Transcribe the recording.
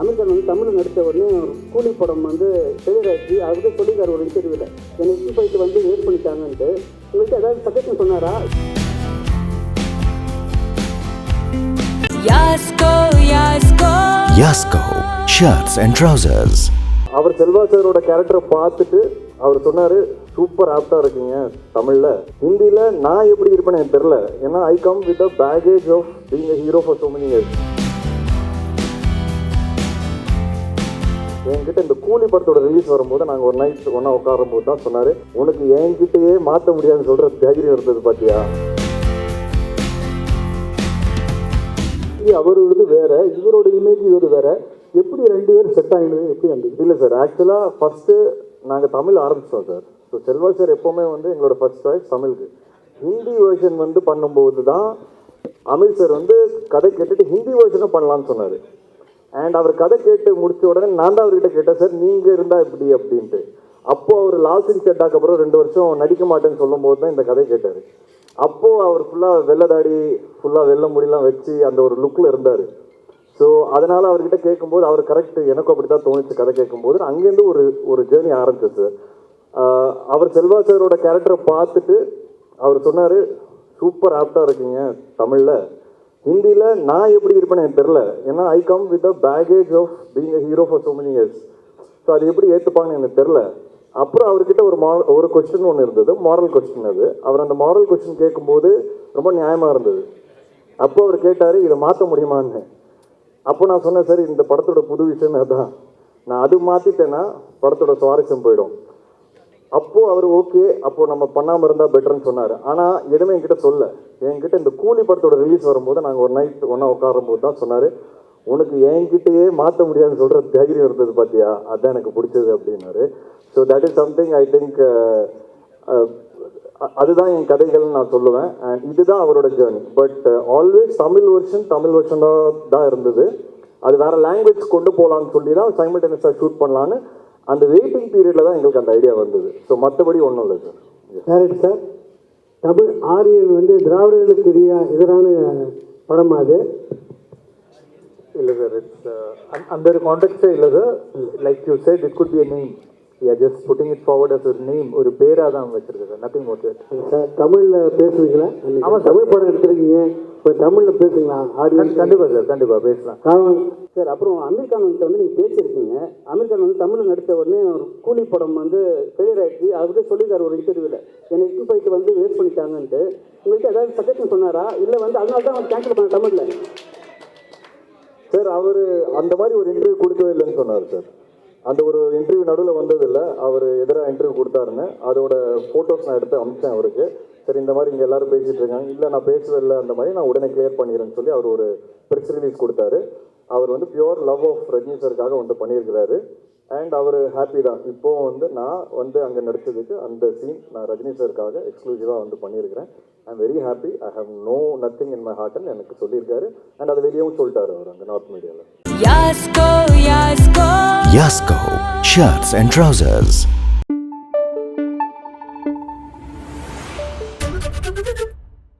அமீர்கான் வந்து தமிழ் நடித்த உடனே கூலி படம் வந்து அதை பற்றி சொல்லியிருக்காரு ஒரு இன்டர்வியூவில் என்னை இஷ்யூ போயிட்டு வந்து வேஸ்ட் பண்ணிட்டாங்கன்ட்டு. உங்கள்கிட்ட ஏதாவது சஜஷன் சொன்னாரா? Yasko, Yasko. Yasko Shirts and Trousers. அவர் செல்வா சாரோட கேரக்டரை பார்த்துட்டு அவர் சொன்னார் சூப்பர் ஆப்டாக இருக்கீங்க தமிழில். ஹிந்தியில் நான் எப்படி இருப்பேன்னு எனக்கு தெரில ஏன்னா I come with a baggage of being a hero for so many years. என்கிட்ட இந்த கூலி படத்தோட ரிலீஸ் வரும்போது நாங்கள் ஒரு நைட் ஒன்றா உட்காரும் போது தான் சொன்னார் உனக்கு என்கிட்டயே மாற்ற முடியாதுன்னு சொல்கிற தைரியம் இருந்தது பார்த்தியா அவரோடது வேற இவரோட இமேஜ் இவர் வேற. எப்படி ரெண்டு பேரும் செட் ஆகிடுது எப்படி அந்த இல்லை சார் ஆக்சுவலாக ஃபஸ்ட்டு நாங்கள் தமிழ் ஆரம்பித்தோம் சார் ஸோ செல்வா சார் எப்போவுமே வந்து எங்களோட ஃபர்ஸ்ட் சாய்ஸ் தமிழுக்கு. ஹிந்தி வேர்ஷன் வந்து பண்ணும்போது தான் அமித் சார் வந்து கதை கேட்டுட்டு ஹிந்தி வேர்ஷனும் பண்ணலான்னு சொன்னார். அண்ட் அவர் கதை கேட்டு முடிச்ச உடனே நான் தான் அவர்கிட்ட கேட்டேன் சார் நீங்கள் இருந்தால் இப்படி அப்படின்ட்டு. அப்போ அவர் லாஸ்டிங் சிங் செட்டாக்கு அப்புறம் ரெண்டு வருஷம் நடிக்க மாட்டேன்னு சொல்லும்போது தான் இந்த கதை கேட்டார். அப்போது அவர் ஃபுல்லாக வெள்ளதாடி ஃபுல்லாக வெள்ளை முடியெல்லாம் வச்சு அந்த ஒரு லுக்கில் இருந்தார். ஸோ அதனால் அவர்கிட்ட கேட்கும்போது அவர் கரெக்ட் எனக்கும் அப்படி தான் தோணுச்சு கதை கேட்கும்போது. அங்கேருந்து ஒரு ஒரு ஜேர்னி ஆரம்பிச்சது சார் அவர் செல்வா சாரோட கேரக்டரை பார்த்துட்டு அவர் சொன்னார் சூப்பர் ஆப்டாக இருக்கீங்க தமிழில். ஹிந்தியில் நான் எப்படி இருப்பேன்னு எனக்கு தெரில ஏன்னா I come with a baggage of being a hero for so many years so அது எப்படி ஏற்றுப்பாங்கன்னு எனக்கு தெரில அப்புறம் அவர்கிட்ட ஒரு மா ஒரு கொஸ்டின் ஒன்று இருந்தது. மாரல் கொஸ்டின் அது. அவர் அந்த மாரல் கொஸ்டின் கேட்கும்போது ரொம்ப நியாயமாக இருந்தது. அப்போ அவர் கேட்டார் இதை மாற்ற முடியுமான்னு? அப்போ நான் சொன்னேன் சார் இந்த படத்தோட புது விஷயம் அதுதான் நான் அது மாற்றிட்டேன்னா படத்தோட சுவாரஸ்யம் போயிடும். அப்போது அவர் ஓகே அப்போது நம்ம பண்ணாமல் இருந்தால் பெட்டர்னு சொன்னார். ஆனால் எதுவுமே என்கிட்ட சொல்ல என்கிட்ட இந்த கூலி படத்தோட ரிலீஸ் வரும்போது நாங்கள் ஒரு நைட் ஒன்றா உட்காரும்போது தான் சொன்னார் உனக்கு என்கிட்டயே மாற்ற முடியாதுன்னு சொல்கிற தைரியம் இருந்தது பார்த்தியா அதான் எனக்கு பிடிச்சது அப்படின்னாரு. So that is something I think அதுதான் என் கதைகள்னு நான் சொல்லுவேன். அண்ட் இதுதான் அவரோட journey but always Tamil version Tamil வெர்ஷனாக தான் இருந்தது. அது வேறு லாங்குவேஜ் கொண்டு போகலான்னு சொல்லி தான் சைமல்டேனியஸாக ஷூட் பண்ணலான்னு அந்த வெயிட்டிங் பீரியடில் தான் எங்களுக்கு அந்த ஐடியா வந்தது. ஸோ மற்றபடி ஒன்றும் இல்லை சார் சார் தமிழ் ஆரியன் வந்து திராவிடர்களுக்கு எதிரா எதிரான படமா அது? இல்லை சார் இட்ஸ் அந்த ஒரு கான்டெக்டே இல்லை sir like you said it could be a name. We are just putting it forward as ஒரு நேம் ஒரு பேராக தான் வச்சிருக்கேன் சார் நத்திங் ஓகே சார் தமிழில் பேசுவீங்களா? ஆமாம் தமிழ் படம் எடுத்திருக்கீங்க. இப்போ தமிழில் பேசுங்களா? ஆடியன்ஸ் கண்டிப்பாக சார் கண்டிப்பாக பேசலாம். காரணம்? சார் அப்புறம் அமீர் கான் வந்து நீங்கள் பேசியிருக்கீங்க. அமீர் கான் வந்து தமிழ் நடித்த உடனே ஒரு கூலி படம் வந்து ஃபெயிலியர் அதை பற்றி சொல்லியிருக்காரு ஒரு இன்டர்வியூவில் என்னை இஷ்யூ போயிட்டு வந்து வேஸ்ட் பண்ணிட்டாங்கன்ட்டு. உங்கள்கிட்ட ஏதாவது சஜஷன் சொன்னாரா? இல்லை வந்து அதனால தான் வந்து கேன்சல் பண்ண தமிழில். சார் அவர் அந்த மாதிரி ஒரு இன்டர்வியூ கொடுக்கவே இல்லைன்னு சொன்னார் சார். அந்த ஒரு இன்டர்வியூ நடுவில் வந்ததில்லை. அவர் எதிராக இன்டர்வியூ கொடுத்தாருன்னு. அதோட ஃபோட்டோஸ் நான் எடுத்து அமிச்சேன் அவருக்கு. சரி இந்த மாதிரி இங்கே எல்லாரும் பேசிட்டு இருக்காங்க. இல்லை நான் பேசவே இல்லை அந்த மாதிரி நான் உடனே கிளியர் பண்ணிடுறேன்னு சொல்லி அவர் ஒரு ப்ரெஸ் ரிலீஸ் கொடுத்தாரு. அவர் வந்து பியூர் லவ் ஆஃப் ரஜினி சாருக்காக வந்து பண்ணியிருக்கிறாரு. அண்ட் அவர் ஹாப்பி தான். இப்போ வந்து நான் வந்து அங்கே நடிச்சதுக்கு அந்த சீன் நான் ரஜினி சாருக்காக எக்ஸ்க்ளூசிவாக வந்து பண்ணியிருக்கிறேன். I am very happy I have no nothing in my ஹார்ட்னு எனக்கு சொல்லியிருக்காரு. அண்ட் அதை வெளியவும் சொல்லிட்டாரு அவர் அங்கே நார்த் மீடியாவில் Yasko, Yasko. Yasko Shirts and Trousers.